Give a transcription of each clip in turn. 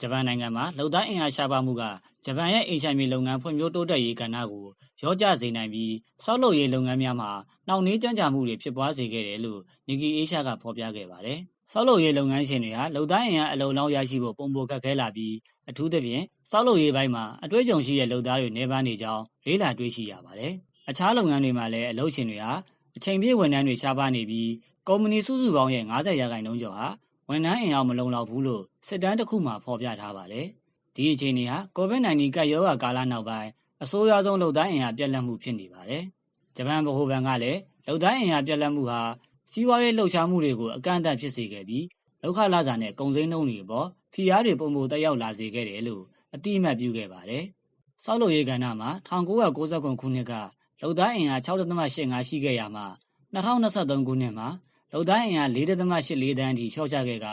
ဂျပန်နိုင်ငံမှာလုံသားအင်အားရှားပါမှုကဂျပန်ရဲ့အိမ်ဆိုင်မြေလုပ်ငန်းဖွံ့ဖြိုးတိုးတက်ရေးကဏ္ဍကိုရောကျစေနိုင်ပြီးစောက်လုပ်ရေးလုပ်ငန်းများမှာနှောင့်နှေးကြမ်းကြာမှုတွေဖြစ်ပွားစေခဲ့တယ်လို့နီဂီအေးရှားကဖော်ပြခဲ့ပါတယ်။စောက်လုပ်ရေးလုပ်ငန်းရှင်တွေဟာလုံသားအင်အားအလုံလောက်ရရှိဖို့ပုံပိုခက်ခဲလာပြီးအထူးသဖြင့်စောက်လုပ်ရေးပိုင်းမှာအတွေ့အကြုံရှိတဲ့လုံသားတွေနေပန်းနေကြောင်းလေးလာတွေ့ရှိရပါတယ်။အခြားလုပ်ငန်းတွေမှာလည်းအလုပ်ရှင်တွေဟာအချိန်ပြည့်ဝန်ထမ်းတွေရှားပါနေပြီးကုမ္ပဏီစုစုပေါင်းရဲ့90ရာခိုင်နှုန်းကျော်ဟာ ဝန်ထမ်းအင်အားမလုံလောက်ဘူးလို့စစ်တမ်းတစ်ခုမှဖော်ပြထားပါတယ်။ဒီအခြေအနေဟာ COVID-19 ကပ်ရောဂါကာလနောက်ပိုင်းအဆိုးရွားဆုံးလုပ်သားအင်အားပြတ်လတ်မှုဖြစ်နေပါတယ်။ဂျပန်ဗဟိုဘဏ်ကလည်းလုပ်သားအင်အားပြတ်လတ်မှုဟာစီးပွားရေးလှုပ်ရှားမှုတွေကိုအကန့်အသတ်ဖြစ်စေခဲ့ပြီးလောက်ခလာစာနဲ့ကုန်စည်နှုန်းတွေပေါ်ဖိအားတွေပုံပုံတက်ရောက်လာစေခဲ့တယ်လို့အတိအမှတ်ပြုခဲ့ပါတယ်။စောက်လုပ်ရေးကဏ္ဍမှာ1990ခုနှစ်ကလုပ်သားအင်အား6.85ရှိခဲ့ရမှာ2023ခုနှစ်မှာ လုပ်သားအင်အား4.84တန်းအထိလျှော့ချခဲ့က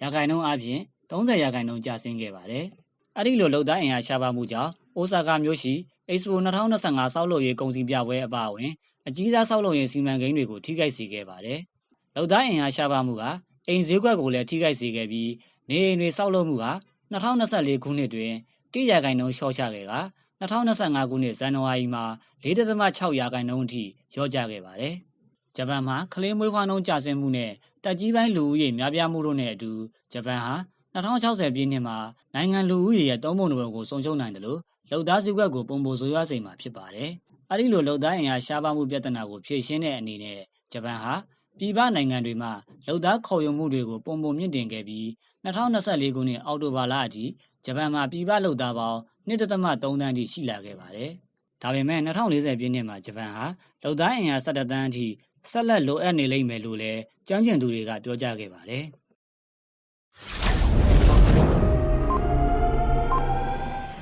ရာခိုင်နှုန်းအပြင်30ရာခိုင်နှုန်းကျဆင်းခဲ့ပါတယ်။အဲ့ဒီလိုလုပ်သားအင်အားရှားပါမှုကြောင့်အိုဆာကာမြို့ရှိ Expo 2025စောက်လုပ်ရေးကုန်စည်ပြပွဲအပါအဝင်အကြီးစားစောက်လုပ်ရေးစီမံကိန်းတွေကိုထိခိုက်စေခဲ့ပါတယ်။လုပ်သားအင်အားရှားပါမှုကအိမ်ဈေးကွက်ကိုလည်းထိခိုက်စေခဲ့ပြီးနေအိမ်တွေစောက်လုပ်မှုက2024ခုနှစ်တွင်1ရာခိုင်နှုန်းလျှော့ချခဲ့က2025ခုနှစ်ဇန်နဝါရီမှာ4.6ရာခိုင်နှုန်းအထိလျော့ကျခဲ့ပါတယ်။ ဂျပန်မှာကလေးမွေးဖွားနှုန်းကျဆင်းမှုနဲ့တက်ကြီးပိုင်းလူဦးရေများပြားမှုတို့နဲ့အတူဂျပန်ဟာ2060ပြည့်နှစ်မှာနိုင်ငံလူဦးရေရဲ့သုံးပုံတစ်ပုံကိုဆုံးရှုံးနိုင်တယ်လို့လုံသားစည်းကွက်ကိုပုံပိုဆိုရွားစိန်မှာဖြစ်ပါတယ်။အဲဒီလိုလုံသားအင်အားရှားပါမှုပြဿနာကိုဖြေရှင်းတဲ့အနေနဲ့ဂျပန်ဟာပြည်ပနိုင်ငံတွေမှာလုံသားခေါ်ယူမှုတွေကိုပုံပုံမြင့်တင်ခဲ့ပြီး2024ခုနှစ်အောက်တိုဘာလအထိဂျပန်မှာပြည်ပလုံသားပေါင်း1.3တန်းထိရှိလာခဲ့ပါတယ်။ဒါပေမဲ့2040ပြည့်နှစ်မှာဂျပန်ဟာလုံသားအင်အား17တန်းအထိ ဆက်လက်လိုအပ်နေလိမ့်မယ်လို့လည်းကျွမ်းကျင်သူတွေက ပြောကြားခဲ့ပါတယ်။